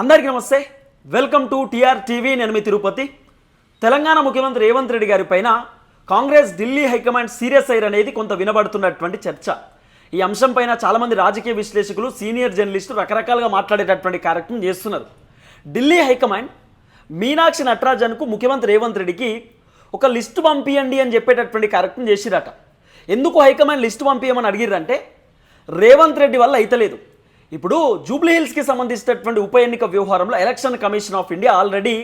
అందరికీ నమస్తే. Welcome to TR TV. నేను మీ తిరుపతి. తెలంగాణ ముఖ్యమంత్రి రేవంత్ రెడ్డి గారి పైన Congress Delhi high command serious Iyer అనేది కొంత వినబడుతున్నటువంటి చర్చ. ఈ అంశం పైన చాలామంది రాజకీయ విశ్లేషకులు సీనియర్ జర్నలిస్టులు రకరకాలుగా మాట్లాడేటటువంటి కార్యక్రమం చేస్తున్నారు. ఢిల్లీ హైకమాండ్ మీనాక్షి నటరాజన్కు ముఖ్యమంత్రి రేవంత్ రెడ్డికి ఒక లిస్టు పంపియండి అని చెప్పేటటువంటి కార్యక్రమం చేసిరట. ఎందుకు హైకమాండ్ లిస్టు పంపించమని అడిగిరంటే రేవంత్ రెడ్డి వల్ల అయితలేదు. ఇప్పుడు జూబ్లీ హిల్స్కి సంబంధించినటువంటి ఉప ఎన్నిక వ్యవహారంలో election commission of India already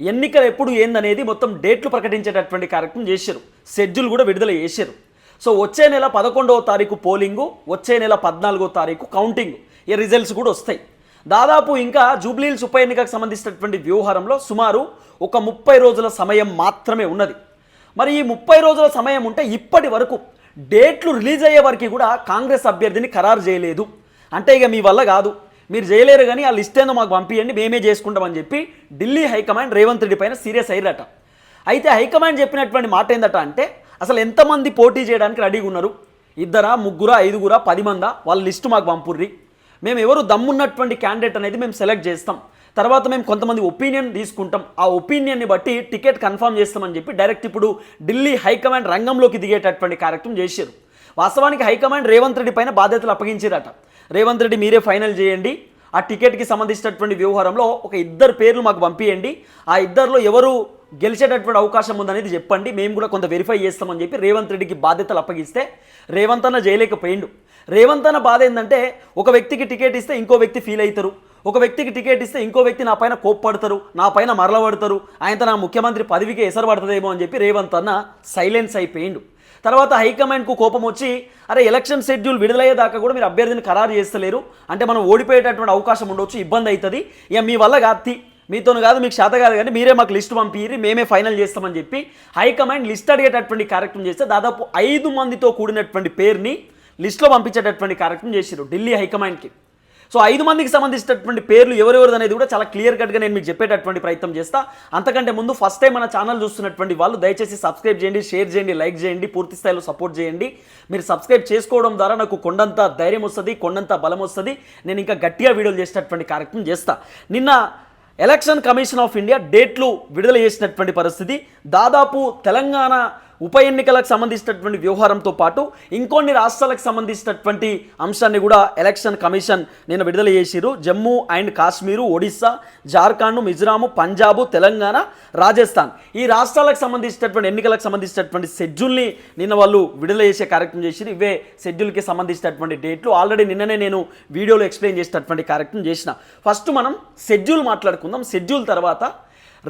ఎన్నికలు ఎప్పుడు ఏందనేది మొత్తం డేట్లు ప్రకటించేటటువంటి కార్యక్రమం చేశారు. షెడ్యూల్ కూడా విడుదల చేశారు. సో వచ్చే నెల పదకొండవ తారీఖు పోలింగు వచ్చే నెల పద్నాలుగో తారీఖు కౌంటింగ్. ఈ రిజల్ట్స్ కూడా వస్తాయి. దాదాపు ఇంకా జూబ్లీహిల్స్ ఉప ఎన్నికకు సంబంధించినటువంటి వ్యవహారంలో సుమారు ఒక ముప్పై రోజుల సమయం మాత్రమే ఉన్నది. మరి ఈ ముప్పై రోజుల సమయం ఉంటే ఇప్పటి వరకు డేట్లు రిలీజ్ అయ్యే వరకు కూడా కాంగ్రెస్ అభ్యర్థిని ఖరారు చేయలేదు. అంటే ఇక మీ వల్ల కాదు. మీరు చేయలేరు కానీ ఆ లిస్ట్ ఏందో మాకు పంపించండి మేమే చేసుకుంటామని చెప్పి ఢిల్లీ హైకమాండ్ రేవంత్ రెడ్డి పైన సీరియస్ అయ్యారట. అయితే హైకమాండ్ చెప్పినటువంటి మాట ఏందట అంటే అసలు ఎంతమంది పోటీ చేయడానికి రెడీగా ఉన్నారు? ఇద్దరా ముగ్గురా ఐదుగురా పది మందా? వాళ్ళ లిస్టు మాకు పంపుర్రి. మేము ఎవరు దమ్మున్నటువంటి క్యాండిడేట్ అనేది మేము సెలెక్ట్ చేస్తాం. తర్వాత మేము కొంతమంది ఒపీనియన్ తీసుకుంటాం. ఆ ఒపీనియన్ని బట్టి టికెట్ కన్ఫర్మ్ చేస్తామని చెప్పి డైరెక్ట్ ఇప్పుడు ఢిల్లీ హైకమాండ్ రంగంలోకి దిగేటటువంటి కార్యక్రమం చేశారు. వాస్తవానికి హైకమాండ్ రేవంత్ రెడ్డి పైన బాధ్యతలు అప్పగించారట. రేవంత్ రెడ్డి మీరే ఫైనల్ చేయండి. ఆ టికెట్కి సంబంధించినటువంటి వ్యవహారంలో ఒక ఇద్దరు పేర్లు మాకు పంపించండి ఆ ఇద్దరిలో ఎవరు గెలిచేటటువంటి అవకాశం ఉందనేది చెప్పండి. మేము కూడా కొంత వెరిఫై చేస్తామని చెప్పి రేవంత్ రెడ్డికి బాధ్యతలు అప్పగిస్తే రేవంత్ అన్న చేయలేకపోయిండు రేవంత్ అన్న బాధ ఏంటంటే ఒక వ్యక్తికి టికెట్ ఇస్తే ఇంకో వ్యక్తి ఫీల్ అవుతారు. ఒక వ్యక్తికి టికెట్ ఇస్తే ఇంకో వ్యక్తి నా పైన కోప్పడతారు నా పైన మరలబడతారు. ఆయనతో నా ముఖ్యమంత్రి పదవికి ఎసరు పడుతుందేమో అని చెప్పి రేవంత్ అన్న సైలెన్స్ అయిపోయిండు. తర్వాత హైకమాండ్కు కోపం వచ్చి అరే ఎలక్షన్ షెడ్యూల్ విడుదలయ్యేదాకా కూడా మీరు అభ్యర్థిని ఖరారు చేస్తలేరు. అంటే మనం ఓడిపోయేటటువంటి అవకాశం ఉండొచ్చు ఇబ్బంది అవుతుంది. ఇక మీ వల్ల కాదు మీతో కాదు మీకు శాత కాదు కానీ మీరే మాకు లిస్ట్ పంపిరి మేమే ఫైనల్ చేస్తామని చెప్పి హైకమాండ్ లిస్ట్ అడిగేటటువంటి కార్యక్రమం చేస్తే దాదాపు ఐదు మందితో కూడినటువంటి పేరుని లిస్ట్లో పంపించేటటువంటి కార్యక్రమం చేశారు ఢిల్లీ హైకమాండ్కి సో ఐదు మందికి సంబంధించినటువంటి పేర్లు ఎవరెవరు అనేది కూడా చాలా క్లియర్ కట్గా నేను మీకు చెప్పేటటువంటి ప్రయత్నం చేస్తా. అంతకంటే ముందు ఫస్ట్ టైం మన ఛానల్ చూస్తున్నటువంటి వాళ్ళు దయచేసి సబ్స్క్రైబ్ చేయండి షేర్ చేయండి లైక్ చేయండి పూర్తి స్థాయిలో సపోర్ట్ చేయండి. మీరు సబ్స్క్రైబ్ చేసుకోవడం ద్వారా నాకు కొండంత ధైర్యం వస్తుంది కొండంత బలం వస్తుంది. నేను ఇంకా గట్టిగా వీడియోలు చేసేటటువంటి కార్యక్రమం చేస్తా. నిన్న ఎలక్షన్ కమిషన్ ఆఫ్ ఇండియా డేట్లు విడుదల చేసినటువంటి పరిస్థితి. దాదాపు తెలంగాణ ఉప ఎన్నికలకు సంబంధించినటువంటి వ్యవహారంతో పాటు ఇంకొన్ని రాష్ట్రాలకు సంబంధించినటువంటి అంశాన్ని కూడా ఎలక్షన్ కమిషన్ నిన్న విడుదల చేసిరు జమ్మూ అండ్ కాశ్మీరు ఒడిస్సా జార్ఖండ్ మిజోరాము పంజాబు తెలంగాణ రాజస్థాన్. ఈ రాష్ట్రాలకు సంబంధించినటువంటి ఎన్నికలకు సంబంధించినటువంటి షెడ్యూల్ని నిన్న వాళ్ళు విడుదల చేసే కార్యక్రమం చేసిరు ఇవే షెడ్యూల్కి సంబంధించినటువంటి డేట్లు. ఆల్రెడీ నిన్ననే నేను వీడియోలో ఎక్స్ప్లెయిన్ చేసినటువంటి కార్యక్రమం చేసిన. ఫస్ట్ మనం షెడ్యూల్ మాట్లాడుకుందాం. షెడ్యూల్ తర్వాత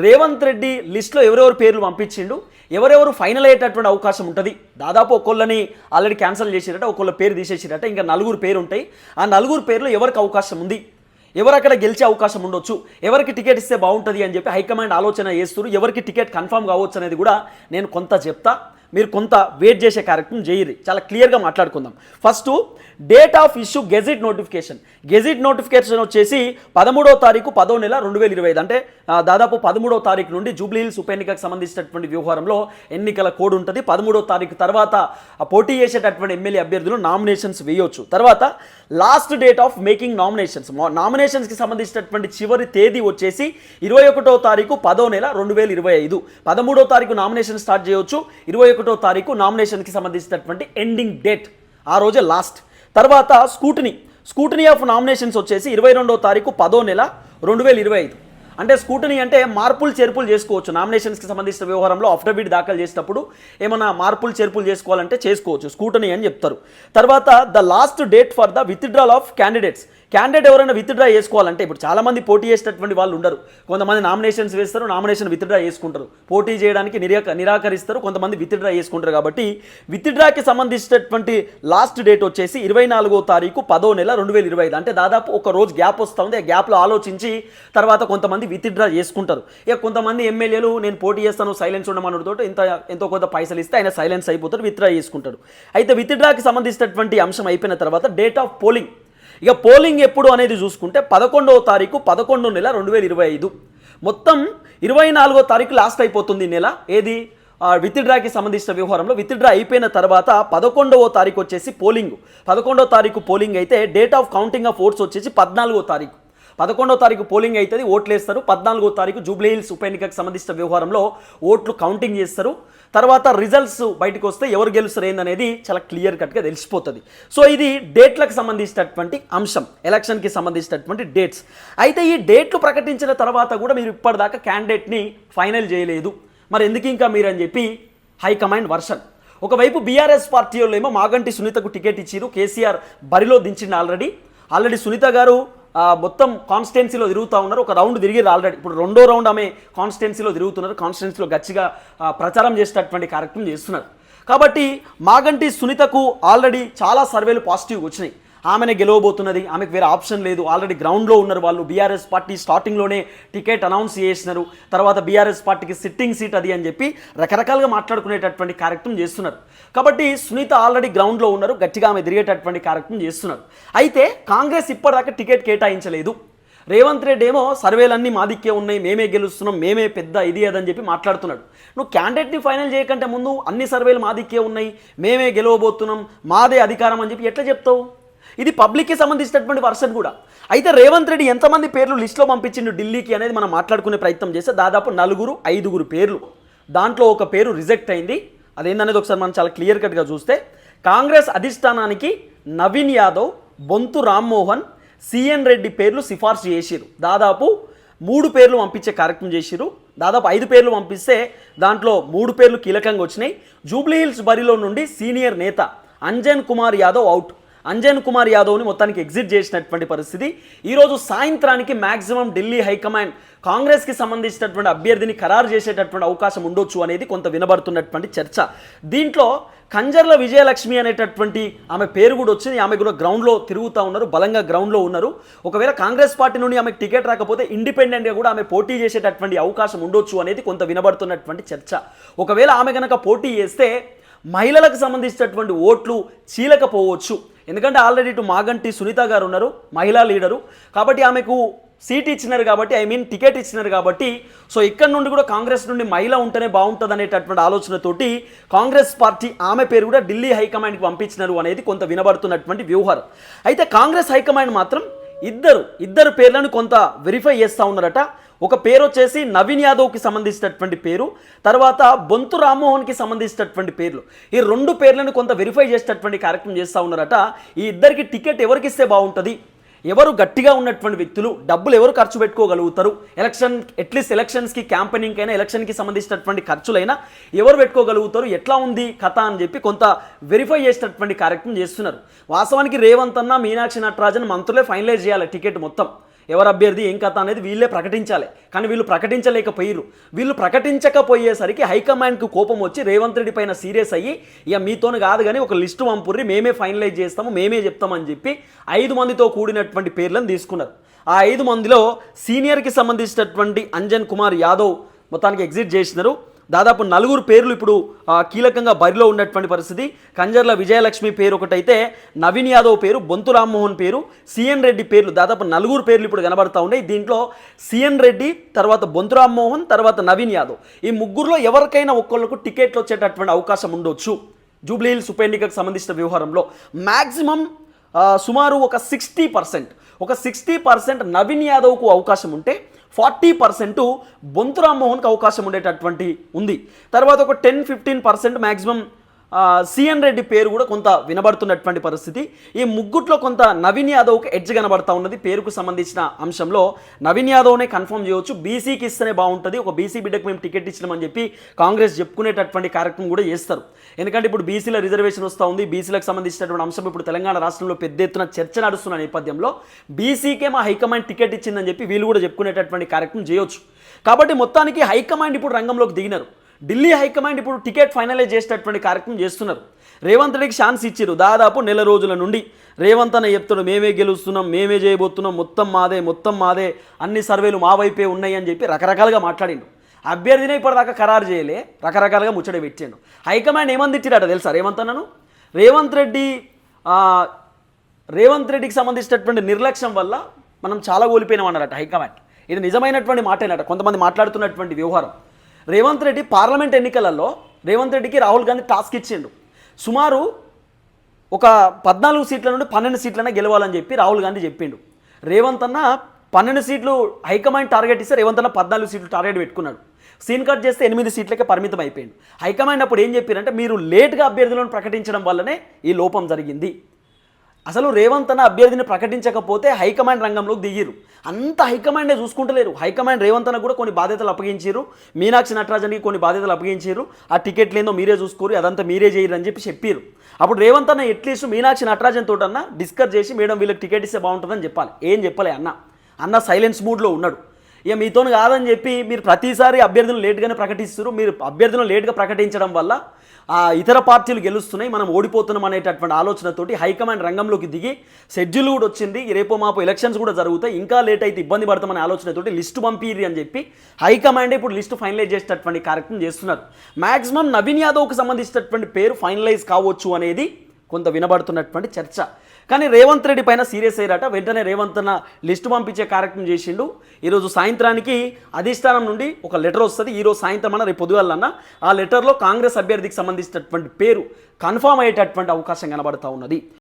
రేవంత్ రెడ్డి లిస్ట్లో ఎవరెవరు పేర్లు పంపించిండు? ఎవరెవరు ఫైనల్ అయ్యేటటువంటి అవకాశం ఉంటుంది? దాదాపు ఒకళ్ళని ఆల్రెడీ క్యాన్సిల్ చేసిరట ఒకళ్ళ పేరు తీసేసిరట ఇంకా నలుగురు పేరు ఉంటాయి ఆ నలుగురు పేర్లు ఎవరికి అవకాశం ఉంది? ఎవరు అక్కడ గెలిచే అవకాశం ఉండొచ్చు? ఎవరికి టికెట్ ఇస్తే బాగుంటుంది అని చెప్పి హైకమాండ్ ఆలోచన చేస్తున్నారు ఎవరికి టికెట్ కన్ఫర్మ్ కావచ్చు అనేది కూడా నేను కొంత చెప్తా. మీరు కొంత వెయిట్ చేసే కార్యక్రమం చేయరు చాలా క్లియర్గా మాట్లాడుకుందాం. First date of issue gazette notification gazette notification వచ్చేసి పదమూడో తారీఖు పదో నెల రెండు వేల ఇరవై ఐదు. అంటే దాదాపు పదమూడో తారీఖు నుండి జూబ్లీ హిల్స్ ఉప ఎన్నికకు సంబంధించినటువంటి వ్యవహారంలో ఎన్నికల కోడ్ ఉంటుంది. పదమూడో తారీఖు తర్వాత పోటీ చేసేటటువంటి ఎమ్మెల్యే అభ్యర్థులు నామినేషన్స్ వేయొచ్చు. తర్వాత last date of making nominations నామినేషన్స్కి సంబంధించినటువంటి చివరి తేదీ వచ్చేసి ఇరవై ఒకటో తారీఖు పదో నెల రెండు వేల ఇరవై ఐదు. పదమూడో తారీఖు నామినేషన్ స్టార్ట్ చేయొచ్చు. ఇరవై ఒకటో తారీఖు నామినేషన్కి సంబంధించినటువంటి ఎండింగ్ డేట్ ఆ రోజే లాస్ట్. తర్వాత స్కూటనీ స్కూటనీ ఆఫ్ నామినేషన్స్ వచ్చేసి ఇరవై రెండో తారీఖు పదో నెల రెండు వేల ఇరవై ఐదు. అంటే స్కూటనీ అంటే మార్పులు చేర్పులు చేసుకోవచ్చు. నామినేషన్స్కి సంబంధించిన వ్యవహారంలో అఫిడవిట్ దాఖలు చేసేటప్పుడు ఏమైనా మార్పులు చేర్పులు చేసుకోవాలంటే చేసుకోవచ్చు. స్కూటనీ అని చెప్తారు. తర్వాత the last date for the withdrawal of candidates. Candidate ఎవరైనా విత్డ్రా చేసుకోవాలంటే ఇప్పుడు చాలామంది పోటీ చేసేటటువంటి వాళ్ళు ఉండరు. కొంతమంది నామినేషన్స్ వేస్తారు నామినేషన్ విత్డ్రా చేసుకుంటారు. పోటీ చేయడానికి నిరాక నిరాకరిస్తారు కొంతమంది విత్డ్రా చేసుకుంటారు కాబట్టి విత్డ్రాకి సంబంధించినటువంటి లాస్ట్ డేట్ వచ్చేసి ఇరవై నాలుగో తారీఖు పదో నెల రెండు వేల ఇరవై ఐదు. అంటే దాదాపు ఒక రోజు గ్యాప్ వస్తుంది. ఆ గ్యాప్లో ఆలోచించి తర్వాత కొంతమంది విత్డ్రా చేసుకుంటారు. ఇక కొంతమంది ఎమ్మెల్యేలు నేను పోటీ చేస్తాను సైలెన్స్ ఉండమనుడితో ఇంత ఎంతో కొంత పైసలు ఇస్తే ఆయన సైలెన్స్ అయిపోతారు విత్డ్రా చేసుకుంటారు అయితే విత్డ్రాకి సంబంధించినటువంటి అంశం అయిపోయిన తర్వాత డేట్ ఆఫ్ పోలింగ్ ఇక పోలింగ్ ఎప్పుడు అనేది చూసుకుంటే పదకొండవ తారీఖు పదకొండో నెల రెండు వేల ఇరవై ఐదు. మొత్తం ఇరవై నాలుగో తారీఖు లాస్ట్ అయిపోతుంది ఈ నెల. ఏది? విత్డ్రాకి సంబంధించిన వ్యవహారంలో విత్డ్రా అయిపోయిన తర్వాత పదకొండవ తారీఖు వచ్చేసి పోలింగ్. పదకొండవ తారీఖు పోలింగ్ అయితే date of counting of votes వచ్చేసి పద్నాలుగో తారీఖు. పదకొండో తారీఖు పోలింగ్ అవుతుంది ఓట్లు వేస్తారు. పద్నాలుగో తారీఖు జూబ్లీ హిల్స్ ఉప ఎన్నికకు సంబంధించిన వ్యవహారంలో ఓట్లు కౌంటింగ్ చేస్తారు. తర్వాత రిజల్ట్స్ బయటకు వస్తే ఎవరు గెలుస్తారు ఏందనేది చాలా క్లియర్ కట్గా తెలిసిపోతుంది. సో ఇది డేట్లకు సంబంధించినటువంటి అంశం ఎలక్షన్కి సంబంధించినటువంటి డేట్స్. అయితే ఈ డేట్లు ప్రకటించిన తర్వాత కూడా మీరు ఇప్పటిదాకా క్యాండిడేట్ని ఫైనల్ చేయలేదు. మరి ఎందుకు ఇంకా మీరు అని చెప్పి హైకమాండ్ వర్షన్. ఒకవైపు బీఆర్ఎస్ పార్టీ వాళ్ళు ఏమో మాగంటి సునీతకు టికెట్ ఇచ్చిరు కేసీఆర్ బరిలో దించిండు ఆల్రెడీ. ఆల్రెడీ సునీత గారు మొత్తం కాన్స్టిట్యున్సీలో తిరుగుతూ ఉన్నారు. ఒక రౌండ్ తిరిగిరు ఆల్రెడీ ఇప్పుడు రెండో రౌండ్ ఆమె కాన్స్టిట్యున్సీలో తిరుగుతున్నారు. కాన్స్టిట్యున్సీలో గచ్చిగా ప్రచారం చేసేటటువంటి కార్యక్రమం చేస్తున్నారు. కాబట్టి మాగంటి సునీతకు ఆల్రెడీ చాలా సర్వేలు పాజిటివ్గా వచ్చినాయి. ఆమెనే గెలవబోతున్నది. ఆమెకు వేరే ఆప్షన్ లేదు. ఆల్రెడీ గ్రౌండ్లో ఉన్నారు వాళ్ళు. బీఆర్ఎస్ పార్టీ స్టార్టింగ్లోనే టికెట్ అనౌన్స్ చేసినారు. తర్వాత బీఆర్ఎస్ పార్టీకి సిట్టింగ్ సీట్ అది అని చెప్పి రకరకాలుగా మాట్లాడుకునేటటువంటి కార్యక్రమం చేస్తున్నారు. కాబట్టి సునీత ఆల్రెడీ గ్రౌండ్లో ఉన్నారు. గట్టిగా ఆమె తిరిగేటటువంటి కార్యక్రమం చేస్తున్నారు. అయితే కాంగ్రెస్ ఇప్పటిదాకా టికెట్ కేటాయించలేదు. రేవంత్ రెడ్డి ఏమో సర్వేలన్నీ మాదిక్కే ఉన్నాయి. మేమే గెలుస్తున్నాం. మేమే పెద్ద ఇది అదని చెప్పి మాట్లాడుతున్నాడు. నువ్వు క్యాండిడేట్ని ఫైనల్ చేయకంటే ముందు అన్ని సర్వేలు మాదిక్కే ఉన్నాయి. మేమే గెలవబోతున్నాం. మాదే అధికారం అని చెప్పి ఎట్లా చెప్తావు? ఇది పబ్లిక్కి సంబంధించినటువంటి వర్షన్ కూడా. అయితే రేవంత్ రెడ్డి ఎంతమంది పేర్లు లిస్ట్లో పంపించిండు ఢిల్లీకి అనేది మనం మాట్లాడుకునే ప్రయత్నం చేస్తే దాదాపు నలుగురు ఐదుగురు పేర్లు. దాంట్లో ఒక పేరు రిజెక్ట్ అయింది. అదేందనేది ఒకసారి మనం చాలా క్లియర్ కట్గా చూస్తే కాంగ్రెస్ అధిష్టానానికి నవీన్ యాదవ్ బొంతు రామ్మోహన్ సిఎన్ రెడ్డి పేర్లు సిఫార్సు చేసిరు దాదాపు మూడు పేర్లు పంపించే కార్యక్రమం చేసిరు దాదాపు ఐదు పేర్లు పంపిస్తే దాంట్లో మూడు పేర్లు కీలకంగా వచ్చినాయి. జూబ్లీహిల్స్ బరిలో నుండి సీనియర్ నేత అంజన్ కుమార్ యాదవ్ అవుట్. అంజన్ కుమార్ యాదవ్ని మొత్తానికి ఎగ్జిట్ చేసినటువంటి పరిస్థితి. ఈరోజు సాయంత్రానికి మ్యాక్సిమం ఢిల్లీ హైకమాండ్ కాంగ్రెస్కి సంబంధించినటువంటి అభ్యర్థిని ఖరారు చేసేటటువంటి అవకాశం ఉండొచ్చు అనేది కొంత వినబడుతున్నటువంటి చర్చ. దీంట్లో కంజర్ల విజయలక్ష్మి అనేటటువంటి ఆమె పేరు కూడా వచ్చింది. ఆమె కూడా గ్రౌండ్లో తిరుగుతూ ఉన్నారు బలంగా గ్రౌండ్లో ఉన్నారు. ఒకవేళ కాంగ్రెస్ పార్టీ నుండి ఆమెకు టికెట్ రాకపోతే ఇండిపెండెంట్గా కూడా ఆమె పోటీ చేసేటటువంటి అవకాశం ఉండొచ్చు అనేది కొంత వినబడుతున్నటువంటి చర్చ. ఒకవేళ ఆమె కనుక పోటీ చేస్తే మహిళలకు సంబంధించినటువంటి ఓట్లు చీలకపోవచ్చు. ఎందుకంటే ఆల్రెడీ ఇటు మాగంటి సునీత గారు ఉన్నారు మహిళా లీడరు. కాబట్టి ఆమెకు సీట్ ఇచ్చినారు కాబట్టి ఐ మీన్ టికెట్ ఇచ్చినారు కాబట్టి సో ఇక్కడ నుండి కూడా కాంగ్రెస్ నుండి మహిళ ఉంటేనే బాగుంటుంది అనేటటువంటి ఆలోచనతోటి కాంగ్రెస్ పార్టీ ఆమె పేరు కూడా ఢిల్లీ హైకమాండ్కి పంపించినారు అనేది కొంత వినబడుతున్నటువంటి వ్యూహారం అయితే కాంగ్రెస్ హైకమాండ్ మాత్రం ఇద్దరు ఇద్దరు పేర్లను కొంత వెరిఫై చేస్తూ ఉన్నారట. ఒక పేరు వచ్చేసి నవీన్ యాదవ్కి సంబంధించినటువంటి పేరు తర్వాత బొంతు రామ్మోహన్కి సంబంధించినటువంటి పేర్లు. ఈ రెండు పేర్లను కొంత వెరిఫై చేసేటటువంటి కార్యక్రమం చేస్తూ ఉన్నారట. ఈ ఇద్దరికి టికెట్ ఎవరికి ఇస్తే బాగుంటుంది? ఎవరు గట్టిగా ఉన్నటువంటి వ్యక్తులు డబ్బులు ఎవరు ఖర్చు పెట్టుకోగలుగుతారు? ఎలక్షన్ అట్లీస్ట్ ఎలక్షన్స్కి క్యాంపెయినింగ్ అయినా ఎలక్షన్కి సంబంధించినటువంటి ఖర్చులైనా ఎవరు పెట్టుకోగలుగుతారు? ఎట్లా ఉంది కథ అని చెప్పి కొంత వెరిఫై చేసేటటువంటి కార్యక్రమం చేస్తున్నారు. వాస్తవానికి రేవంత్ అన్న మీనాక్షి నటరాజన్ మంత్రులే ఫైనలైజ్ చేయాలి టికెట్ మొత్తం. ఎవరు అభ్యర్థి ఏం కథ అనేది వీళ్ళే ప్రకటించాలి. కానీ వీళ్ళు ప్రకటించలేకపోయారు వీళ్ళు ప్రకటించకపోయేసరికి హైకమాండ్కి కోపం వచ్చి రేవంత్ రెడ్డి పైన సీరియస్ అయ్యి ఇక మీతోని కాదు కానీ ఒక లిస్టు పంపుర్రి మేమే ఫైనలైజ్ చేస్తాము మేమే చెప్తామని చెప్పి ఐదు మందితో కూడినటువంటి పేర్లను తీసుకున్నారు. ఆ ఐదు మందిలో సీనియర్కి సంబంధించినటువంటి అంజన్ కుమార్ యాదవ్ మొత్తానికి ఎగ్జిట్ చేసినారు. దాదాపు నలుగురు పేర్లు ఇప్పుడు కీలకంగా బరిలో ఉన్నటువంటి పరిస్థితి. కంజర్ల విజయలక్ష్మి పేరు ఒకటైతే నవీన్ యాదవ్ పేరు బొంతు రామ్మోహన్ పేరు సిఎన్ రెడ్డి పేర్లు దాదాపు నలుగురు పేర్లు ఇప్పుడు కనబడతా ఉన్నాయి. దీంట్లో సిఎన్ రెడ్డి తర్వాత బొంతు రామ్మోహన్ తర్వాత నవీన్ యాదవ్. ఈ ముగ్గురులో ఎవరికైనా ఒక్కళ్ళకు టికెట్లు వచ్చేటటువంటి అవకాశం ఉండొచ్చు. జూబ్లీహిల్స్ ఉప ఎన్నికకు సంబంధించిన వ్యవహారంలో. మ్యాక్సిమం సుమారు ఒక సిక్స్టీ పర్సెంట్ ఒక సిక్స్టీ పర్సెంట్ నవీన్ యాదవ్కు అవకాశం ఉంటే ఫార్టీ పర్సెంట్ బొంతు రామ్మోహన్కి అవకాశం ఉండేటటువంటి ఉంది. తర్వాత ఒక ten fifteen percent maximum C N Reddy పేరు కూడా కొంత వినబడుతున్నటువంటి పరిస్థితి. ఈ ముగ్గుట్లో కొంత నవీన్ యాదవ్కి ఎడ్జ్ కనబడతా ఉన్నది. పేరుకు సంబంధించిన అంశంలో నవీన్ యాదవ్నే కన్ఫర్మ్ చేయవచ్చు బీసీకి ఇస్తేనే బాగుంటుంది. ఒక బీసీ బిడ్డకు మేము టికెట్ ఇచ్చినామని చెప్పి కాంగ్రెస్ చెప్పుకునేటటువంటి కార్యక్రమం కూడా చేస్తారు. ఎందుకంటే ఇప్పుడు బీసీల రిజర్వేషన్ వస్తూ ఉంది. బీసీలకు సంబంధించినటువంటి అంశం ఇప్పుడు తెలంగాణ రాష్ట్రంలో పెద్ద ఎత్తున చర్చ నడుస్తున్న నేపథ్యంలో బీసీకే మా హైకమాండ్ టికెట్ ఇచ్చిందని చెప్పి వీళ్ళు కూడా చెప్పుకునేటటువంటి కార్యక్రమం చేయొచ్చు. కాబట్టి మొత్తానికి హైకమాండ్ ఇప్పుడు రంగంలోకి దిగినారు. ఢిల్లీ హైకమాండ్ ఇప్పుడు టికెట్ ఫైనలైజ్ చేసేటటువంటి కార్యక్రమం చేస్తున్నారు. రేవంత్ రెడ్డికి ఛాన్స్ ఇచ్చారు. దాదాపు నెల రోజుల నుండి రేవంత్ అన్న చెప్తాడు మేమే గెలుస్తున్నాం మేమే చేయబోతున్నాం మొత్తం మాదే మొత్తం మాదే అన్ని సర్వేలు మా వైపే ఉన్నాయి అని చెప్పి రకరకాలుగా మాట్లాడిండు. అభ్యర్థినే ఇప్పటిదాకా ఖరారు చేయలే రకరకాలుగా ముచ్చట పెట్టాడు. హైకమాండ్ ఏమంది ఇచ్చిరాట తెలుసా రేవంత్ అన్నను? రేవంత్ రెడ్డి రేవంత్ రెడ్డికి సంబంధించినటువంటి నిర్లక్ష్యం వల్ల మనం చాలా కోల్పోయినాం అన్నారట హైకమాండ్. ఇది నిజమైనటువంటి మాటేనట కొంతమంది మాట్లాడుతున్నటువంటి వ్యవహారం. రేవంత్ రెడ్డి పార్లమెంట్ ఎన్నికలలో రేవంత్ రెడ్డికి రాహుల్ గాంధీ టాస్క్ ఇచ్చిండు. సుమారు ఒక పద్నాలుగు సీట్ల నుండి పన్నెండు సీట్లనే గెలవాలని చెప్పి రాహుల్ గాంధీ చెప్పిండు. రేవంత్ అన్న పన్నెండు సీట్లు హైకమాండ్ టార్గెట్ ఇస్తే రేవంత్ అన్న పద్నాలుగు సీట్లు టార్గెట్ పెట్టుకున్నాడు. సీన్ కట్ చేస్తే ఎనిమిది సీట్లకే పరిమితం అయిపోయింది హైకమాండ్ అప్పుడు ఏం చెప్పారంటే మీరు లేట్గా అభ్యర్థులను ప్రకటించడం వల్లనే ఈ లోపం జరిగింది. అసలు రేవంత్ అన్న అభ్యర్థిని ప్రకటించకపోతే హైకమాండ్ రంగంలోకి దిగిరు అంత హైకమాండే చూసుకుంటలేరు. హైకమాండ్ రేవంత్ అన్న కూడా కొన్ని బాధ్యతలు అప్పగించారు మీనాక్షి నటరాజన్కి కొన్ని బాధ్యతలు అప్పగించారు ఆ టికెట్లు ఏందో మీరే చూసుకోరు అదంతా మీరే చేయరు అని చెప్పి చెప్పారు అప్పుడు రేవంత్ అన్న ఎట్లీస్ట్ మీనాక్షి నటరాజన్ తోటన్నా డిస్కస్ చేసి మేడం వీళ్ళకి టికెట్ ఇస్తే బాగుంటుందని చెప్పాలి. ఏం చెప్పలే అన్న. అన్న సైలెన్స్ మూడ్లో ఉన్నాడు. ఇక మీతో కాదని చెప్పి మీరు ప్రతిసారి అభ్యర్థులను లేట్గానే ప్రకటిస్తారు మీరు అభ్యర్థులను లేట్గా ప్రకటించడం వల్ల ఇతర పార్టీలు గెలుస్తున్నాయి మనం ఓడిపోతున్నాం అనేటటువంటి ఆలోచనతోటి హైకమాండ్ రంగంలోకి దిగి షెడ్యూల్ కూడా వచ్చింది రేపో మాపు ఎలక్షన్స్ కూడా జరుగుతాయి ఇంకా లేట్ అయితే ఇబ్బంది పడతామనే ఆలోచనతోటి లిస్టు పంపిరి అని చెప్పి హైకమాండ్ ఇప్పుడు లిస్టు ఫైనలైజ్ చేసేటటువంటి కార్యక్రమం చేస్తున్నారు. మ్యాక్సిమం నవీన్ యాదవ్కి సంబంధించినటువంటి పేరు ఫైనలైజ్ కావచ్చు అనేది కొంత వినబడుతున్నటువంటి చర్చ. కానీ రేవంత్ రెడ్డి పైన సీరియస్ అయ్యారట. వెంటనే రేవంత్ అన్న లిస్టు పంపించే కార్యక్రమం చేసిండు. ఈరోజు సాయంత్రానికి అధిష్టానం నుండి ఒక లెటర్ వస్తుంది. ఈరోజు సాయంత్రం అన్న రేపు పొద్దుగాలన్న ఆ లెటర్లో కాంగ్రెస్ అభ్యర్థికి సంబంధించినటువంటి పేరు కన్ఫామ్ అయ్యేటటువంటి అవకాశం కనబడతా ఉన్నది.